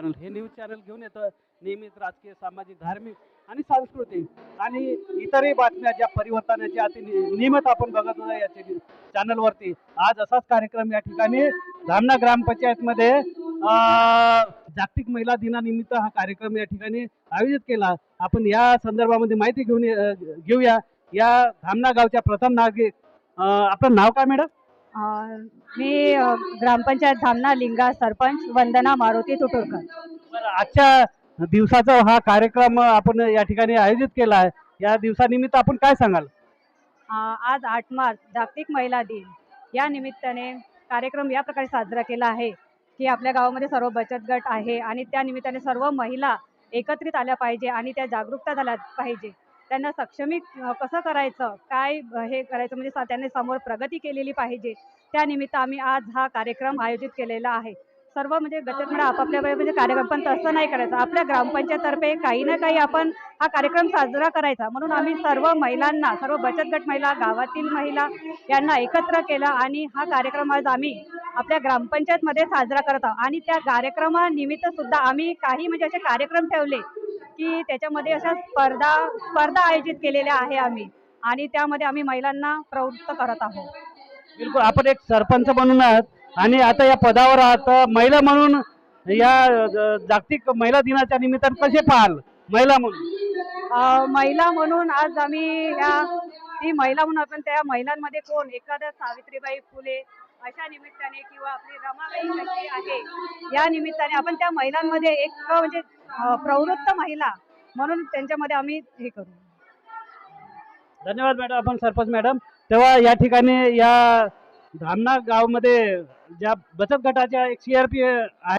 Channel हे news channel घेऊन येतं. नेहमीच राजकीय सामाजिक धार्मिक आणि सांस्कृतिक आणि इतरही बातम्या ज्या परिवर्तनाच्या अति नियमित आपण बघत होता याचे चॅनलवरती. आज असाच कार्यक्रम या ठिकाणी धामणा ग्रामपंचायतमध्ये जागतिक महिला दिनानिमित्त हा कार्यक्रम या ठिकाणी आयोजित केला. आपण या संदर्भामध्ये माहिती घेऊन ये- घेऊया. या धामणा गावच्या प्रथम नागरिक आपलं नाव काय मॅडम? मी ग्रामपंचायत धामणा लिंगा सरपंच वंदना मारुती तुटुरकर. आजच्या दिवसाचा हा कार्यक्रम आपण या ठिकाणी आयोजित केला आहे. या दिवसानिमित्त आपण काय सांगाल? आज आठ मार्च जागतिक महिला दिन. या निमित्ताने कार्यक्रम या प्रकारे साजरा केला आहे की आपल्या गावामध्ये सर्व बचत गट आहे आणि त्या निमित्ताने सर्व महिला एकत्रित आल्या पाहिजे आणि त्या जागरूकता झाल्या पाहिजे. त्यांना सक्षमीक कसं करायचं? काय हे करायचं? म्हणजे सा- त्यांनी समोर प्रगती केलेली पाहिजे. त्यानिमित्त आम्ही आज हा कार्यक्रम आयोजित केलेला आहे. सर्व म्हणजे बचत गट आपापल्या वेळी म्हणजे कार्यक्रम पण तसं नाही करायचं. आपल्या ग्रामपंचायततर्फे काही ना काही आपण हा कार्यक्रम साजरा करायचा. म्हणून आम्ही सर्व महिलांना सर्व बचत गट महिला गावातील महिला यांना एकत्र केलं आणि हा कार्यक्रम आज आम्ही आपल्या ग्रामपंचायतमध्ये साजरा करत आहोत. आणि त्या कार्यक्रमानिमित्त सुद्धा आम्ही काही म्हणजे असे कार्यक्रम ठेवले की त्याच्यामध्ये अशा स्पर्धा स्पर्धा आयोजित केलेल्या आहे आम्ही. आणि त्यामध्ये आम्ही महिलांना प्रवृत्त करत आहोत. बिलकुल आपण एक सरपंच म्हणून आहात. आणि आता या पदावर आहात. महिला म्हणून या जागतिक महिला दिनाच्या निमित्तानं कसे पाहाल? महिला म्हणून. महिला म्हणून आज आम्ही या ती महिला म्हणून आपण त्या महिलांमध्ये कोण? एखाद्या सावित्रीबाई फुले अशा निमित्ताने किंवा आपली रमाबाई आहे या निमित्ताने आपण त्या महिलांमध्ये एक म्हणजे प्रवृत्त महिला म्हणून त्यांच्यामध्ये आम्ही हे करू. धन्यवाद मॅडम आपण सरपंच मॅडम. तेव्हा या ठिकाणी या धामणा गावमध्ये ज्या बचत गटाच्या एक सीआरपी आहे.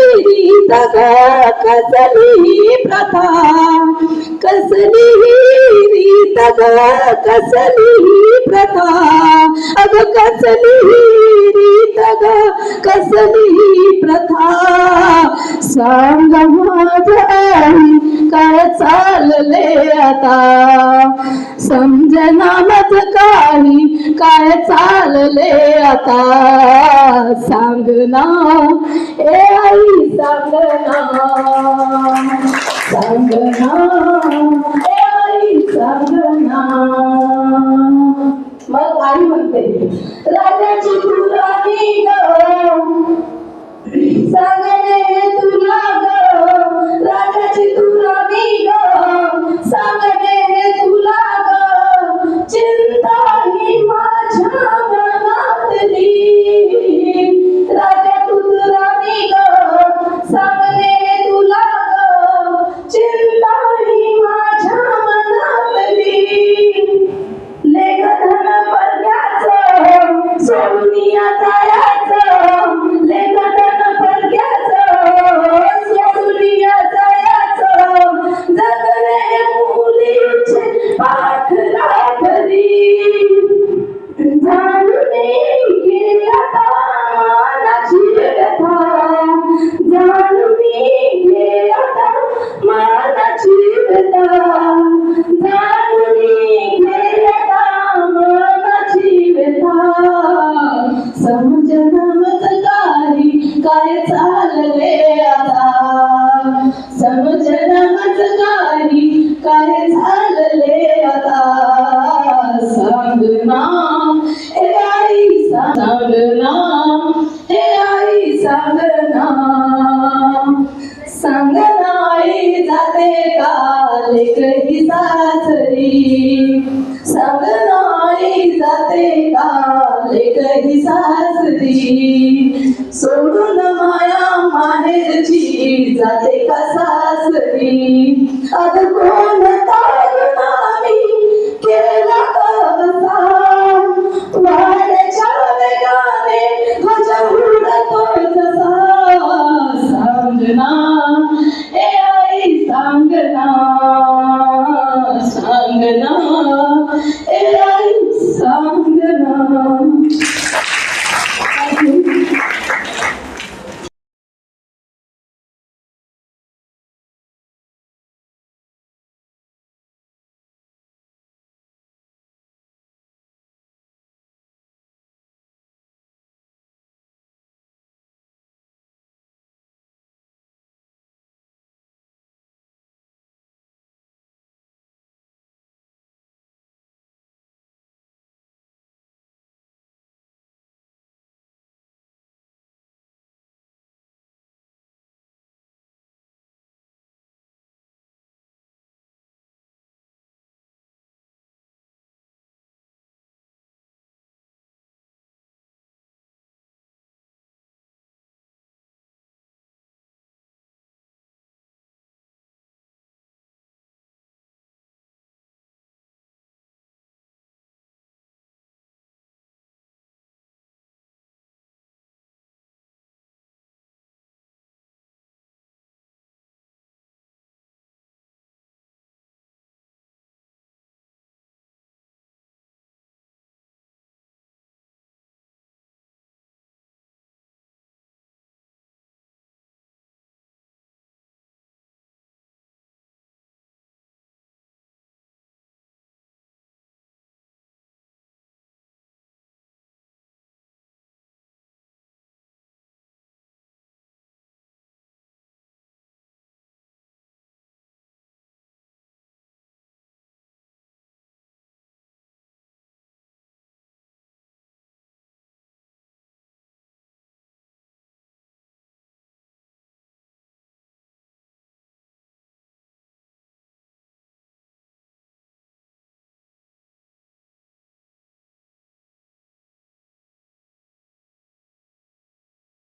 ना कसली कसली प्रथा? कसली रीत ग कसली प्रथा? अग कसली रीत ग कसली प्रथा? सांग माझी काय चालले आता? समजना मज काही काय चालले आता? सांग ना. ए आई सांग ना. सांग ना. ए आई सांग ना. मग आई म्हणते राजाची आई सांग ना हे आई सांग ना सांग नाही जाते का? लेकही सासरी. सांग नाही जाते का? लेकही सासरी. सोडून माया माहेरची जाते का सासरी? अग कोण